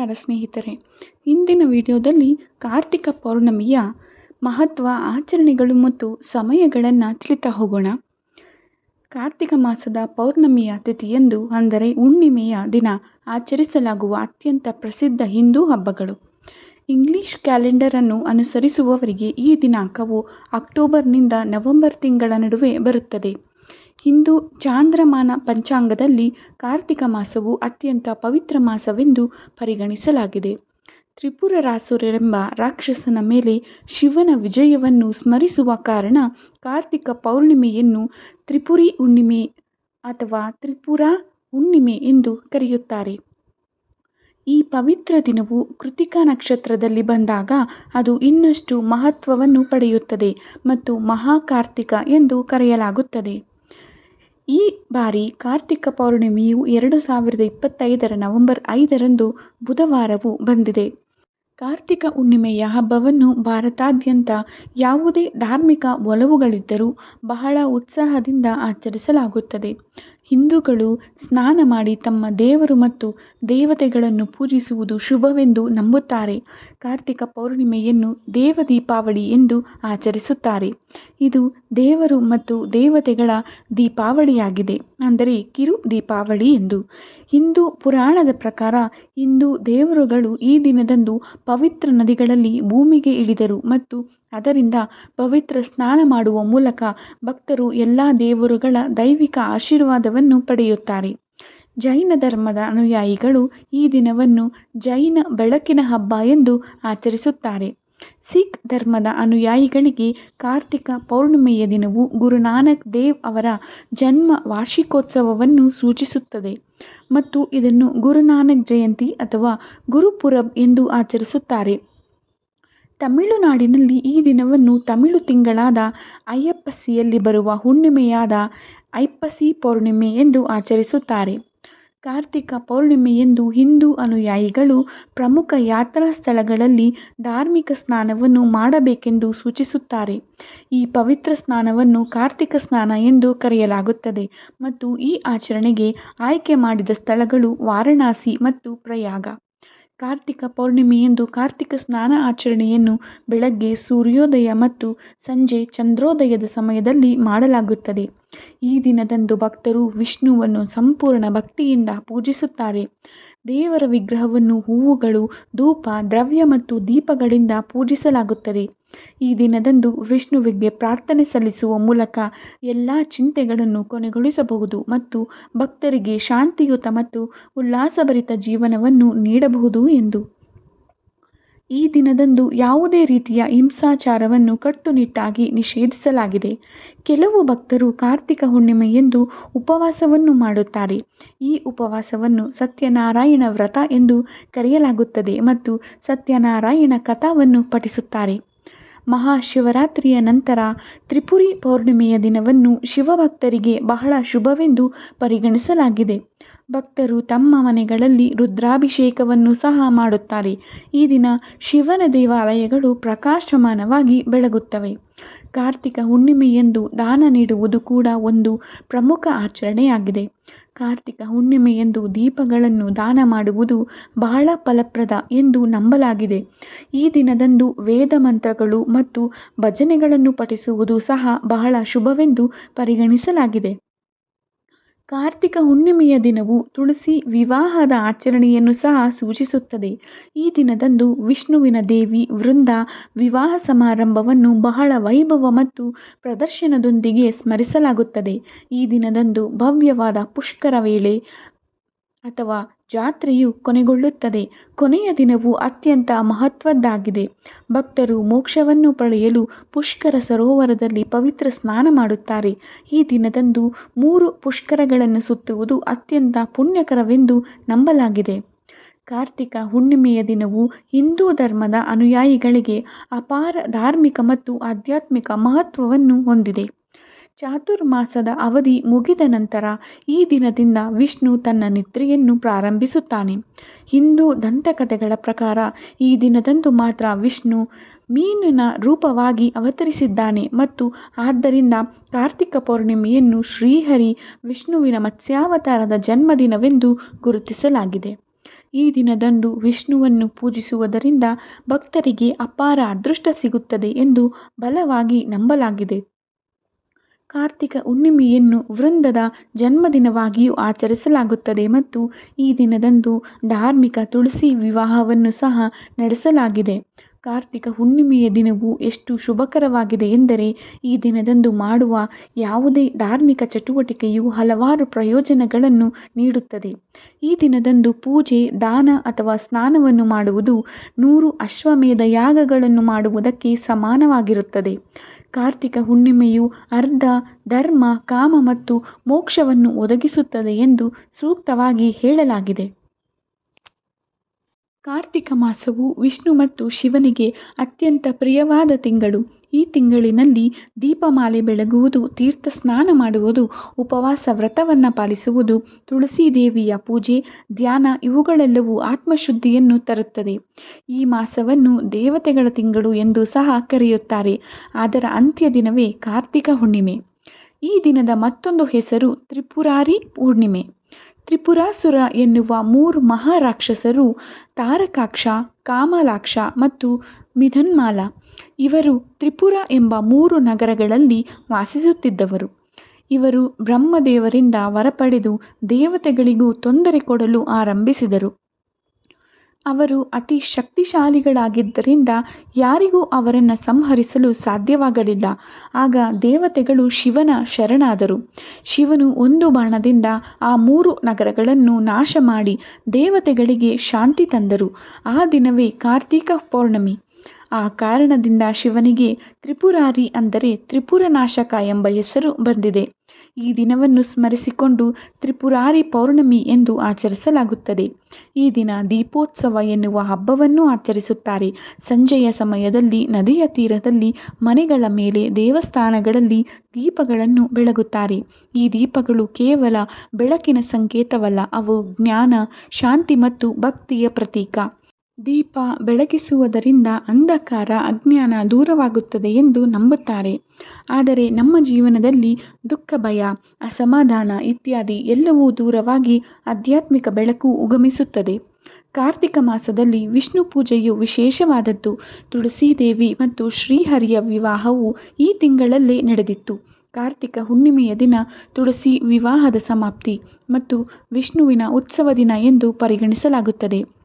ನಮಸ್ಕಾರ ಸ್ನೇಹಿತರೆ. ಇಂದಿನ ವಿಡಿಯೋದಲ್ಲಿ ಕಾರ್ತಿಕ ಪೌರ್ಣಮಿಯ ಮಹತ್ವ, ಆಚರಣೆಗಳು ಮತ್ತು ಸಮಯಗಳನ್ನು ತಿಳಿತಾ ಹೋಗೋಣ. ಕಾರ್ತಿಕ ಮಾಸದ ಪೌರ್ಣಮಿಯ ತಿಥಿಯಂದು ಅಂದರೆ ಹುಣ್ಣಿಮೆಯ ದಿನ ಆಚರಿಸಲಾಗುವ ಅತ್ಯಂತ ಪ್ರಸಿದ್ಧ ಹಿಂದೂ ಹಬ್ಬಗಳು. ಇಂಗ್ಲಿಷ್ ಕ್ಯಾಲೆಂಡರನ್ನು ಅನುಸರಿಸುವವರಿಗೆ ಈ ದಿನಾಂಕವು ಅಕ್ಟೋಬರ್ನಿಂದ ನವೆಂಬರ್ ತಿಂಗಳ ನಡುವೆ ಬರುತ್ತದೆ. ಹಿಂದೂ ಚಾಂದ್ರಮಾನ ಪಂಚಾಂಗದಲ್ಲಿ ಕಾರ್ತಿಕ ಮಾಸವು ಅತ್ಯಂತ ಪವಿತ್ರ ಮಾಸವೆಂದು ಪರಿಗಣಿಸಲಾಗಿದೆ. ತ್ರಿಪುರರಾಸುರರೆಂಬ ರಾಕ್ಷಸನ ಮೇಲೆ ಶಿವನ ವಿಜಯವನ್ನು ಸ್ಮರಿಸುವ ಕಾರಣ ಕಾರ್ತಿಕ ಪೌರ್ಣಿಮೆಯನ್ನು ತ್ರಿಪುರಿ ಹುಣ್ಣಿಮೆ ಅಥವಾ ತ್ರಿಪುರ ಹುಣ್ಣಿಮೆ ಎಂದು ಕರೆಯುತ್ತಾರೆ. ಈ ಪವಿತ್ರ ದಿನವು ಕೃತಿಕಾ ನಕ್ಷತ್ರದಲ್ಲಿ ಬಂದಾಗ ಅದು ಇನ್ನಷ್ಟು ಮಹತ್ವವನ್ನು ಪಡೆಯುತ್ತದೆ ಮತ್ತು ಮಹಾಕಾರ್ತಿಕ ಎಂದು ಕರೆಯಲಾಗುತ್ತದೆ. ಈ ಬಾರಿ ಕಾರ್ತಿಕ ಪೌರ್ಣಿಮೆಯು ಎರಡು ಸಾವಿರದ ಇಪ್ಪತ್ತೈದರ ನವೆಂಬರ್ ಐದರಂದು ಬುಧವಾರವು ಬಂದಿದೆ. ಕಾರ್ತಿಕ ಹುಣ್ಣಿಮೆಯ ಹಬ್ಬವನ್ನು ಭಾರತಾದ್ಯಂತ ಯಾವುದೇ ಧಾರ್ಮಿಕ ಒಲವುಗಳಿದ್ದರೂ ಬಹಳ ಉತ್ಸಾಹದಿಂದ ಆಚರಿಸಲಾಗುತ್ತದೆ. ಹಿಂದೂಗಳು ಸ್ನಾನ ಮಾಡಿ ತಮ್ಮ ದೇವರು ಮತ್ತು ದೇವತೆಗಳನ್ನು ಪೂಜಿಸುವುದು ಶುಭವೆಂದು ನಂಬುತ್ತಾರೆ. ಕಾರ್ತಿಕ ಪೌರ್ಣಿಮೆಯನ್ನು ದೇವ ದೀಪಾವಳಿ ಎಂದು ಆಚರಿಸುತ್ತಾರೆ. ಇದು ದೇವರು ಮತ್ತು ದೇವತೆಗಳ ದೀಪಾವಳಿಯಾಗಿದೆ. ಅಂದರೆ ಕಿರು ದೀಪಾವಳಿ ಎಂದು. ಹಿಂದೂ ಪುರಾಣದ ಪ್ರಕಾರ ಹಿಂದೂ ದೇವರುಗಳು ಈ ದಿನದಂದು ಪವಿತ್ರ ನದಿಗಳಲ್ಲಿ ಭೂಮಿಗೆ ಇಳಿದರು ಮತ್ತು ಅದರಿಂದ ಪವಿತ್ರ ಸ್ನಾನ ಮಾಡುವ ಮೂಲಕ ಭಕ್ತರು ಎಲ್ಲ ದೇವರುಗಳ ದೈವಿಕ ಆಶೀರ್ವಾದವನ್ನು ಪಡೆಯುತ್ತಾರೆ. ಜೈನ ಧರ್ಮದ ಅನುಯಾಯಿಗಳು ಈ ದಿನವನ್ನು ಜೈನ ಬೆಳಕಿನ ಹಬ್ಬ ಎಂದು ಆಚರಿಸುತ್ತಾರೆ. ಸಿಖ್ ಧರ್ಮದ ಅನುಯಾಯಿಗಳಿಗೆ ಕಾರ್ತಿಕ ಪೌರ್ಣಿಮೆಯ ದಿನವು ಗುರುನಾನಕ್ ದೇವ್ ಅವರ ಜನ್ಮ ವಾರ್ಷಿಕೋತ್ಸವವನ್ನು ಸೂಚಿಸುತ್ತದೆ ಮತ್ತು ಇದನ್ನು ಗುರುನಾನಕ್ ಜಯಂತಿ ಅಥವಾ ಗುರುಪುರಬ್ ಎಂದು ಆಚರಿಸುತ್ತಾರೆ. ತಮಿಳುನಾಡಿನಲ್ಲಿ ಈ ದಿನವನ್ನು ತಮಿಳು ತಿಂಗಳಾದ ಅಯ್ಯಪ್ಪಸಿಯಲ್ಲಿ ಬರುವ ಹುಣ್ಣಿಮೆಯಾದ ಐಪ್ಪಸಿ ಪೌರ್ಣಿಮೆ ಎಂದು ಆಚರಿಸುತ್ತಾರೆ. ಕಾರ್ತಿಕ ಪೌರ್ಣಿಮೆಯಂದು ಹಿಂದೂ ಅನುಯಾಯಿಗಳು ಪ್ರಮುಖ ಯಾತ್ರಾ ಸ್ಥಳಗಳಲ್ಲಿ ಧಾರ್ಮಿಕ ಸ್ನಾನವನ್ನು ಮಾಡಬೇಕೆಂದು ಸೂಚಿಸುತ್ತಾರೆ. ಈ ಪವಿತ್ರ ಸ್ನಾನವನ್ನು ಕಾರ್ತಿಕ ಸ್ನಾನ ಎಂದು ಕರೆಯಲಾಗುತ್ತದೆ ಮತ್ತು ಈ ಆಚರಣೆಗೆ ಆಯ್ಕೆ ಮಾಡಿದ ಸ್ಥಳಗಳು ವಾರಣಾಸಿ ಮತ್ತು ಪ್ರಯಾಗ. ಕಾರ್ತಿಕ ಪೌರ್ಣಿಮೆಯಂದು ಕಾರ್ತಿಕ ಸ್ನಾನ ಆಚರಣೆಯನ್ನು ಬೆಳಗ್ಗೆ ಸೂರ್ಯೋದಯ ಮತ್ತು ಸಂಜೆ ಚಂದ್ರೋದಯದ ಸಮಯದಲ್ಲಿ ಮಾಡಲಾಗುತ್ತದೆ. ಈ ದಿನದಂದು ಭಕ್ತರು ವಿಷ್ಣುವನ್ನು ಸಂಪೂರ್ಣ ಭಕ್ತಿಯಿಂದ ಪೂಜಿಸುತ್ತಾರೆ. ದೇವರ ವಿಗ್ರಹವನ್ನು ಹೂವುಗಳು, ಧೂಪ, ದ್ರವ್ಯ ಮತ್ತು ದೀಪಗಳಿಂದ ಪೂಜಿಸಲಾಗುತ್ತದೆ. ಈ ದಿನದಂದು ವಿಷ್ಣುವಿಗೆ ಪ್ರಾರ್ಥನೆ ಸಲ್ಲಿಸುವ ಮೂಲಕ ಎಲ್ಲ ಚಿಂತೆಗಳನ್ನು ಕೊನೆಗೊಳಿಸಬಹುದು ಮತ್ತು ಭಕ್ತರಿಗೆ ಶಾಂತಿಯುತ ಮತ್ತು ಉಲ್ಲಾಸಭರಿತ ಜೀವನವನ್ನು ನೀಡಬಹುದು ಎಂದು. ಈ ದಿನದಂದು ಯಾವುದೇ ರೀತಿಯ ಹಿಂಸಾಚಾರವನ್ನು ಕಟ್ಟುನಿಟ್ಟಾಗಿ ನಿಷೇಧಿಸಲಾಗಿದೆ. ಕೆಲವು ಭಕ್ತರು ಕಾರ್ತಿಕ ಹುಣ್ಣಿಮೆ ಎಂದು ಉಪವಾಸವನ್ನು ಮಾಡುತ್ತಾರೆ. ಈ ಉಪವಾಸವನ್ನು ಸತ್ಯನಾರಾಯಣ ವ್ರತ ಎಂದು ಕರೆಯಲಾಗುತ್ತದೆ ಮತ್ತು ಸತ್ಯನಾರಾಯಣ ಕಥಾವನ್ನು ಪಠಿಸುತ್ತಾರೆ. ಮಹಾಶಿವರಾತ್ರಿಯ ನಂತರ ತ್ರಿಪುರಿ ಪೌರ್ಣಿಮೆಯ ದಿನವನ್ನು ಶಿವಭಕ್ತರಿಗೆ ಬಹಳ ಶುಭವೆಂದು ಪರಿಗಣಿಸಲಾಗಿದೆ. ಭಕ್ತರು ತಮ್ಮ ಮನೆಗಳಲ್ಲಿ ರುದ್ರಾಭಿಷೇಕವನ್ನು ಸಹ ಮಾಡುತ್ತಾರೆ. ಈ ದಿನ ಶಿವನ ದೇವಾಲಯಗಳು ಪ್ರಕಾಶಮಾನವಾಗಿ ಬೆಳಗುತ್ತವೆ. ಕಾರ್ತಿಕ ಹುಣ್ಣಿಮೆಯಂದು ದಾನ ನೀಡುವುದು ಕೂಡ ಒಂದು ಪ್ರಮುಖ ಆಚರಣೆಯಾಗಿದೆ. ಕಾರ್ತಿಕ ಹುಣ್ಣಿಮೆಯಂದು ದೀಪಗಳನ್ನು ದಾನ ಮಾಡುವುದು ಬಹಳ ಫಲಪ್ರದ ಎಂದು ನಂಬಲಾಗಿದೆ. ಈ ದಿನದಂದು ವೇದ ಮಂತ್ರಗಳು ಮತ್ತು ಭಜನೆಗಳನ್ನು ಪಠಿಸುವುದು ಸಹ ಬಹಳ ಶುಭವೆಂದು ಪರಿಗಣಿಸಲಾಗಿದೆ. ಕಾರ್ತಿಕ ಹುಣ್ಣಿಮೆಯ ದಿನವು ತುಳಸಿ ವಿವಾಹದ ಆಚರಣೆಯನ್ನು ಸಹ ಸೂಚಿಸುತ್ತದೆ. ಈ ದಿನದಂದು ವಿಷ್ಣುವಿನ ದೇವಿ ವೃಂದ ವಿವಾಹ ಸಮಾರಂಭವನ್ನು ಬಹಳ ವೈಭವ ಮತ್ತು ಪ್ರದರ್ಶನದೊಂದಿಗೆ ಸ್ಮರಿಸಲಾಗುತ್ತದೆ. ಈ ದಿನದಂದು ಭವ್ಯವಾದ ಪುಷ್ಕರ ವೇಳೆ ಅಥವಾ ಜಾತ್ರೆಯು ಕೊನೆಗೊಳ್ಳುತ್ತದೆ. ಕೊನೆಯ ದಿನವು ಅತ್ಯಂತ ಮಹತ್ವದ್ದಾಗಿದೆ. ಭಕ್ತರು ಮೋಕ್ಷವನ್ನು ಪಡೆಯಲು ಪುಷ್ಕರ ಸರೋವರದಲ್ಲಿ ಪವಿತ್ರ ಸ್ನಾನ ಮಾಡುತ್ತಾರೆ. ಈ ದಿನದಂದು ಮೂರು ಪುಷ್ಕರಗಳನ್ನು ಸುತ್ತುವುದು ಅತ್ಯಂತ ಪುಣ್ಯಕರವೆಂದು ನಂಬಲಾಗಿದೆ. ಕಾರ್ತಿಕ ಹುಣ್ಣಿಮೆಯ ದಿನವು ಹಿಂದೂ ಧರ್ಮದ ಅನುಯಾಯಿಗಳಿಗೆ ಅಪಾರ ಧಾರ್ಮಿಕ ಮತ್ತು ಆಧ್ಯಾತ್ಮಿಕ ಮಹತ್ವವನ್ನು ಹೊಂದಿದೆ. ಚಾತುರ್ಮಾಸದ ಅವಧಿ ಮುಗಿದ ನಂತರ ಈ ದಿನದಿಂದ ವಿಷ್ಣು ತನ್ನ ನಿದ್ರೆಯನ್ನು ಪ್ರಾರಂಭಿಸುತ್ತಾನೆ. ಹಿಂದೂ ದಂತಕಥೆಗಳ ಪ್ರಕಾರ ಈ ದಿನದಂದು ಮಾತ್ರ ವಿಷ್ಣು ಮೀನಿನ ರೂಪವಾಗಿ ಅವತರಿಸಿದ್ದಾನೆ ಮತ್ತು ಆದ್ದರಿಂದ ಕಾರ್ತಿಕ ಪೌರ್ಣಿಮೆಯನ್ನು ಶ್ರೀಹರಿ ವಿಷ್ಣುವಿನ ಮತ್ಸ್ಯಾವತಾರದ ಜನ್ಮದಿನವೆಂದು ಗುರುತಿಸಲಾಗಿದೆ. ಈ ದಿನದಂದು ವಿಷ್ಣುವನ್ನು ಪೂಜಿಸುವುದರಿಂದ ಭಕ್ತರಿಗೆ ಅಪಾರ ಅದೃಷ್ಟ ಸಿಗುತ್ತದೆ ಎಂದು ಬಲವಾಗಿ ನಂಬಲಾಗಿದೆ. ಕಾರ್ತಿಕ ಹುಣ್ಣಿಮೆಯನ್ನು ವೃಂದದ ಜನ್ಮದಿನವಾಗಿಯೂ ಆಚರಿಸಲಾಗುತ್ತದೆ ಮತ್ತು ಈ ದಿನದಂದು ಧಾರ್ಮಿಕ ತುಳಸಿ ವಿವಾಹವನ್ನು ಸಹ ನಡೆಸಲಾಗಿದೆ. ಕಾರ್ತಿಕ ಹುಣ್ಣಿಮೆಯ ದಿನವು ಎಷ್ಟು ಶುಭಕರವಾಗಿದೆ ಎಂದರೆ ಈ ದಿನದಂದು ಮಾಡುವ ಯಾವುದೇ ಧಾರ್ಮಿಕ ಚಟುವಟಿಕೆಯು ಹಲವಾರು ಪ್ರಯೋಜನಗಳನ್ನು ನೀಡುತ್ತದೆ. ಈ ದಿನದಂದು ಪೂಜೆ, ದಾನ ಅಥವಾ ಸ್ನಾನವನ್ನು ಮಾಡುವುದು ನೂರು ಅಶ್ವಮೇಧ ಯಾಗಗಳನ್ನು ಮಾಡುವುದಕ್ಕೆ ಸಮಾನವಾಗಿರುತ್ತದೆ. ಕಾರ್ತಿಕ ಹುಣ್ಣಿಮೆಯು ಅರ್ಧ ಧರ್ಮ, ಕಾಮ ಮತ್ತು ಮೋಕ್ಷವನ್ನು ಒದಗಿಸುತ್ತದೆ ಎಂದು ಸೂಕ್ತವಾಗಿ ಹೇಳಲಾಗಿದೆ. ಕಾರ್ತಿಕ ಮಾಸವು ವಿಷ್ಣು ಮತ್ತು ಶಿವನಿಗೆ ಅತ್ಯಂತ ಪ್ರಿಯವಾದ ತಿಂಗಳು. ಈ ತಿಂಗಳಿನಲ್ಲಿ ದೀಪಮಾಲೆ ಬೆಳಗುವುದು ತೀರ್ಥ ಸ್ನಾನ ಮಾಡುವುದು, ಉಪವಾಸ ವ್ರತವನ್ನು ಪಾಲಿಸುವುದು ತುಳಸಿ ದೇವಿಯ ಪೂಜೆ, ಧ್ಯಾನ ಇವುಗಳೆಲ್ಲವೂ ಆತ್ಮಶುದ್ಧಿಯನ್ನು ತರುತ್ತದೆ. ಈ ಮಾಸವನ್ನು ದೇವತೆಗಳ ತಿಂಗಳು ಎಂದು ಸಹ ಕರೆಯುತ್ತಾರೆ. ಅದರ ಅಂತ್ಯ ದಿನವೇ ಕಾರ್ತಿಕ ಹುಣ್ಣಿಮೆ. ಈ ದಿನದ ಮತ್ತೊಂದು ಹೆಸರು ತ್ರಿಪುರಾರಿ ಹುಣ್ಣಿಮೆ. ತ್ರಿಪುರಾಸುರ ಎನ್ನುವ ಮೂರು ಮಹಾರಾಕ್ಷಸರು ತಾರಕಾಕ್ಷ, ಕಾಮಲಾಕ್ಷ ಮತ್ತು ಮಿಥನ್ಮಾಲ ಇವರು ತ್ರಿಪುರ ಎಂಬ ಮೂರು ನಗರಗಳಲ್ಲಿ ವಾಸಿಸುತ್ತಿದ್ದವರು. ಇವರು ಬ್ರಹ್ಮದೇವರಿಂದ ವರಪಡೆದು ದೇವತೆಗಳಿಗೂ ತೊಂದರೆ ಕೊಡಲು ಆರಂಭಿಸಿದರು. ಅವರು ಅತಿ ಶಕ್ತಿಶಾಲಿಗಳಾಗಿದ್ದರಿಂದ ಯಾರಿಗೂ ಅವರನ್ನು ಸಂಹರಿಸಲು ಸಾಧ್ಯವಾಗಲಿಲ್ಲ. ಆಗ ದೇವತೆಗಳು ಶಿವನ ಶರಣಾದರು. ಶಿವನು ಒಂದು ಬಾಣದಿಂದ ಆ ಮೂರು ನಗರಗಳನ್ನು ನಾಶ ಮಾಡಿ ದೇವತೆಗಳಿಗೆ ಶಾಂತಿ ತಂದರು. ಆ ದಿನವೇ ಕಾರ್ತೀಕ ಪೌರ್ಣಮಿ. ಆ ಕಾರಣದಿಂದ ಶಿವನಿಗೆ ತ್ರಿಪುರಾರಿ ಅಂದರೆ ತ್ರಿಪುರನಾಶಕ ಎಂಬ ಹೆಸರು ಬಂದಿದೆ. ಈ ದಿನವನ್ನು ಸ್ಮರಿಸಿಕೊಂಡು ತ್ರಿಪುರಾರಿ ಪೌರ್ಣಮಿ ಎಂದು ಆಚರಿಸಲಾಗುತ್ತದೆ. ಈ ದಿನ ದೀಪೋತ್ಸವ ಎನ್ನುವ ಹಬ್ಬವನ್ನು ಆಚರಿಸುತ್ತಾರೆ. ಸಂಜೆಯ ಸಮಯದಲ್ಲಿ ನದಿಯ ತೀರದಲ್ಲಿ ಮನೆಗಳ ಮೇಲೆ ದೇವಸ್ಥಾನಗಳಲ್ಲಿ ದೀಪಗಳನ್ನು ಬೆಳಗುತ್ತಾರೆ. ಈ ದೀಪಗಳು ಕೇವಲ ಬೆಳಕಿನ ಸಂಕೇತವಲ್ಲ, ಅವು ಜ್ಞಾನ, ಶಾಂತಿ ಮತ್ತು ಭಕ್ತಿಯ ಪ್ರತೀಕ. ದೀಪ ಬೆಳಗಿಸುವುದರಿಂದ ಅಂಧಕಾರ, ಅಜ್ಞಾನ ದೂರವಾಗುತ್ತದೆ ಎಂದು ನಂಬುತ್ತಾರೆ. ಆದರೆ ನಮ್ಮ ಜೀವನದಲ್ಲಿ ದುಃಖ, ಭಯ, ಅಸಮಾಧಾನ ಇತ್ಯಾದಿ ಎಲ್ಲವೂ ದೂರವಾಗಿ ಆಧ್ಯಾತ್ಮಿಕ ಬೆಳಕು ಉಗಮಿಸುತ್ತದೆ. ಕಾರ್ತಿಕ ಮಾಸದಲ್ಲಿ ವಿಷ್ಣು ಪೂಜೆಯು ವಿಶೇಷವಾದದ್ದು. ತುಳಸೀದೇವಿ ಮತ್ತು ಶ್ರೀಹರಿಯ ವಿವಾಹವು ಈ ತಿಂಗಳಲ್ಲೇ ನಡೆದಿತ್ತು. ಕಾರ್ತಿಕ ಹುಣ್ಣಿಮೆಯ ದಿನ ತುಳಸಿ ವಿವಾಹದ ಸಮಾಪ್ತಿ ಮತ್ತು ವಿಷ್ಣುವಿನ ಉತ್ಸವ ದಿನ ಎಂದು ಪರಿಗಣಿಸಲಾಗುತ್ತದೆ.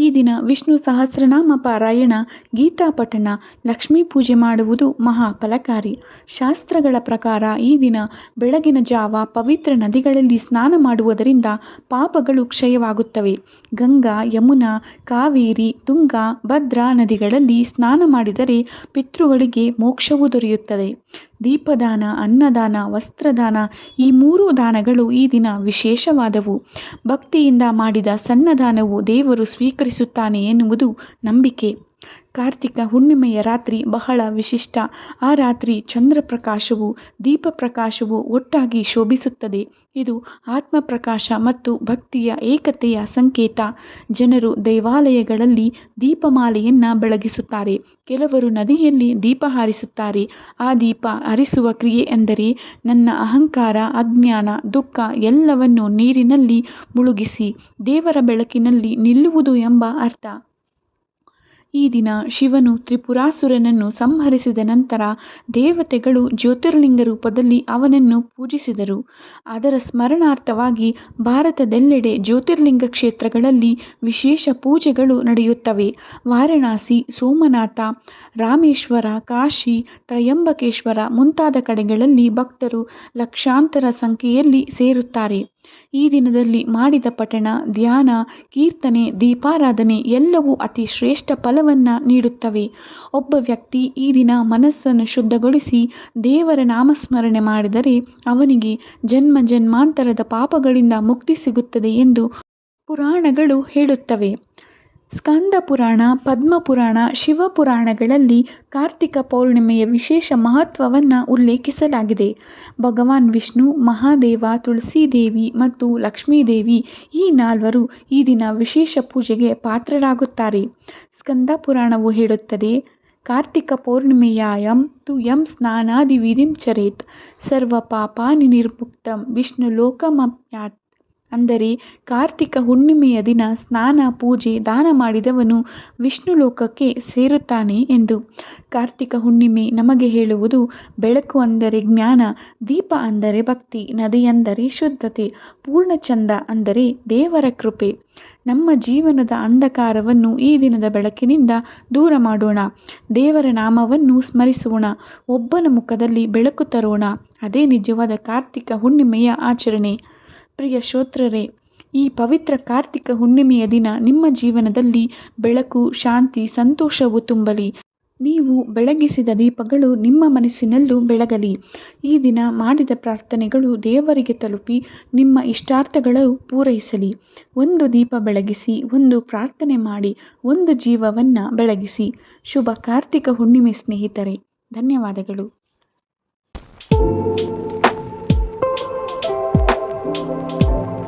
ಈ ದಿನ ವಿಷ್ಣು ಸಹಸ್ರನಾಮ ಪಾರಾಯಣ, ಗೀತಾ ಪಠಣ, ಲಕ್ಷ್ಮೀ ಪೂಜೆ ಮಾಡುವುದು ಮಹಾ ಫಲಕಾರಿ ಶಾಸ್ತ್ರಗಳ ಪ್ರಕಾರ ಈ ದಿನ ಬೆಳಗಿನ ಜಾವ ಪವಿತ್ರ ನದಿಗಳಲ್ಲಿ ಸ್ನಾನ ಮಾಡುವುದರಿಂದ ಪಾಪಗಳು ಕ್ಷಯವಾಗುತ್ತವೆ. ಗಂಗಾ, ಯಮುನಾ, ಕಾವೇರಿ, ತುಂಗಾ, ಭದ್ರಾ ನದಿಗಳಲ್ಲಿ ಸ್ನಾನ ಮಾಡಿದರೆ ಪಿತೃಗಳಿಗೆ ಮೋಕ್ಷವು ದೊರೆಯುತ್ತದೆ. ದೀಪದಾನ, ಅನ್ನದಾನ, ವಸ್ತ್ರದಾನ ಈ ಮೂರು ದಾನಗಳು ಈ ದಿನ ವಿಶೇಷವಾದವು. ಭಕ್ತಿಯಿಂದ ಮಾಡಿದ ಸಣ್ಣ ದಾನವು ದೇವರು ಸ್ವೀಕರಿಸುತ್ತಾನೆ ಎನ್ನುವುದು ನಂಬಿಕೆ. ಕಾರ್ತಿಕ ಹುಣ್ಣಿಮೆಯ ರಾತ್ರಿ ಬಹಳ ವಿಶಿಷ್ಟ. ಆ ರಾತ್ರಿ ಚಂದ್ರ ಪ್ರಕಾಶವು ದೀಪ ಪ್ರಕಾಶವು ಒಟ್ಟಾಗಿ ಶೋಭಿಸುತ್ತದೆ. ಇದು ಆತ್ಮ ಪ್ರಕಾಶ ಮತ್ತು ಭಕ್ತಿಯ ಏಕತೆಯ ಸಂಕೇತ. ಜನರು ದೇವಾಲಯಗಳಲ್ಲಿ ದೀಪಮಾಲೆಯನ್ನು ಬೆಳಗಿಸುತ್ತಾರೆ. ಕೆಲವರು ನದಿಯಲ್ಲಿ ದೀಪ ಹಾರಿಸುತ್ತಾರೆ. ಆ ದೀಪ ಹರಿಸುವ ಕ್ರಿಯೆ ಎಂದರೆ ನನ್ನ ಅಹಂಕಾರ, ಅಜ್ಞಾನ, ದುಃಖ ಎಲ್ಲವನ್ನು ನೀರಿನಲ್ಲಿ ಮುಳುಗಿಸಿ ದೇವರ ಬೆಳಕಿನಲ್ಲಿ ನಿಲ್ಲುವುದು ಎಂಬ ಅರ್ಥ. ಈ ದಿನ ಶಿವನು ತ್ರಿಪುರಾಸುರನನ್ನು ಸಂಹರಿಸಿದ ನಂತರ ದೇವತೆಗಳು ಜ್ಯೋತಿರ್ಲಿಂಗ ರೂಪದಲ್ಲಿ ಅವನನ್ನು ಪೂಜಿಸಿದರು. ಅದರ ಸ್ಮರಣಾರ್ಥವಾಗಿ ಭಾರತದೆಲ್ಲೆಡೆ ಜ್ಯೋತಿರ್ಲಿಂಗ ಕ್ಷೇತ್ರಗಳಲ್ಲಿ ವಿಶೇಷ ಪೂಜೆಗಳು ನಡೆಯುತ್ತವೆ. ವಾರಣಾಸಿ, ಸೋಮನಾಥ, ರಾಮೇಶ್ವರ, ಕಾಶಿ, ತ್ರಯಂಬಕೇಶ್ವರ ಮುಂತಾದ ಕಡೆಗಳಲ್ಲಿ ಭಕ್ತರು ಲಕ್ಷಾಂತರ ಸಂಖ್ಯೆಯಲ್ಲಿ ಸೇರುತ್ತಾರೆ. ಈ ದಿನದಲ್ಲಿ ಮಾಡಿದ ಪಠಣ, ಧ್ಯಾನ, ಕೀರ್ತನೆ, ದೀಪಾರಾಧನೆ ಎಲ್ಲವೂ ಅತಿ ಶ್ರೇಷ್ಠ ಫಲವನ್ನು ನೀಡುತ್ತವೆ. ಒಬ್ಬ ವ್ಯಕ್ತಿ ಈ ದಿನ ಮನಸ್ಸನ್ನು ಶುದ್ಧಗೊಳಿಸಿ ದೇವರ ನಾಮಸ್ಮರಣೆ ಮಾಡಿದರೆ ಅವನಿಗೆ ಜನ್ಮ ಜನ್ಮಾಂತರದ ಪಾಪಗಳಿಂದ ಮುಕ್ತಿ ಸಿಗುತ್ತದೆ ಎಂದು ಪುರಾಣಗಳು ಹೇಳುತ್ತವೆ. ಸ್ಕಂದ ಪುರಾಣ ಪದ್ಮಪುರಾಣ, ಶಿವಪುರಾಣಗಳಲ್ಲಿ ಕಾರ್ತಿಕ ಪೌರ್ಣಿಮೆಯ ವಿಶೇಷ ಮಹತ್ವವನ್ನು ಉಲ್ಲೇಖಿಸಲಾಗಿದೆ. ಭಗವಾನ್ ವಿಷ್ಣು, ಮಹಾದೇವ, ತುಳಸೀದೇವಿ ಮತ್ತು ಲಕ್ಷ್ಮೀದೇವಿ ಈ ನಾಲ್ವರು ಈ ದಿನ ವಿಶೇಷ ಪೂಜೆಗೆ ಪಾತ್ರರಾಗುತ್ತಾರೆ. ಸ್ಕಂದ ಪುರಾಣವು ಹೇಳುತ್ತದೆ, ಕಾರ್ತಿಕ ಪೌರ್ಣಿಮೆಯಾಯಂ ತು ಯಂ ಸ್ನಾನಾದಿವಿಧಿಂ ಚರೇತ್. ಸರ್ವ ಪಾಪಾನಿ ನಿರ್ಮುಕ್ತಂ. ವಿಷ್ಣು ಲೋಕಮಪ್ಯಾತ್ ಅಂದರೆ ಕಾರ್ತಿಕ ಹುಣ್ಣಿಮೆಯ ದಿನ ಸ್ನಾನ, ಪೂಜೆ, ದಾನ ಮಾಡಿದವನು ವಿಷ್ಣು ಲೋಕಕ್ಕೆ ಸೇರುತ್ತಾನೆ ಎಂದು. ಕಾರ್ತಿಕ ಹುಣ್ಣಿಮೆ ನಮಗೆ ಹೇಳುವುದು ಬೆಳಕು ಅಂದರೆ ಜ್ಞಾನ, ದೀಪ ಅಂದರೆ ಭಕ್ತಿ, ನದಿ ಅಂದರೆ ಶುದ್ಧತೆ ಪೂರ್ಣಚಂದ ಅಂದರೆ ದೇವರ ಕೃಪೆ. ನಮ್ಮ ಜೀವನದ ಅಂಧಕಾರವನ್ನು ಈ ದಿನದ ಬೆಳಕಿನಿಂದ ದೂರ ಮಾಡೋಣ. ದೇವರ ನಾಮವನ್ನು ಸ್ಮರಿಸೋಣ. ಒಬ್ಬನ ಮುಖದಲ್ಲಿ ಬೆಳಕು ತರೋಣ. ಅದೇ ನಿಜವಾದ ಕಾರ್ತಿಕ ಹುಣ್ಣಿಮೆಯ ಆಚರಣೆ. ಪ್ರಿಯ ಶ್ರೋತೃರೇ, ಈ ಪವಿತ್ರ ಕಾರ್ತಿಕ ಹುಣ್ಣಿಮೆಯ ದಿನ ನಿಮ್ಮ ಜೀವನದಲ್ಲಿ ಬೆಳಕು, ಶಾಂತಿ, ಸಂತೋಷವು ತುಂಬಲಿ. ನೀವು ಬೆಳಗಿಸಿದ ದೀಪಗಳು ನಿಮ್ಮ ಮನಸ್ಸಿನಲ್ಲೂ ಬೆಳಗಲಿ. ಈ ದಿನ ಮಾಡಿದ ಪ್ರಾರ್ಥನೆಗಳು ದೇವರಿಗೆ ತಲುಪಿ ನಿಮ್ಮ ಇಷ್ಟಾರ್ಥಗಳು ಪೂರೈಸಲಿ. ಒಂದು ದೀಪ ಬೆಳಗಿಸಿ, ಒಂದು ಪ್ರಾರ್ಥನೆ ಮಾಡಿ, ಒಂದು ಜೀವವನ್ನು ಬೆಳಗಿಸಿ. ಶುಭ ಕಾರ್ತಿಕ ಹುಣ್ಣಿಮೆ ಸ್ನೇಹಿತರೆ, ಧನ್ಯವಾದಗಳು. Música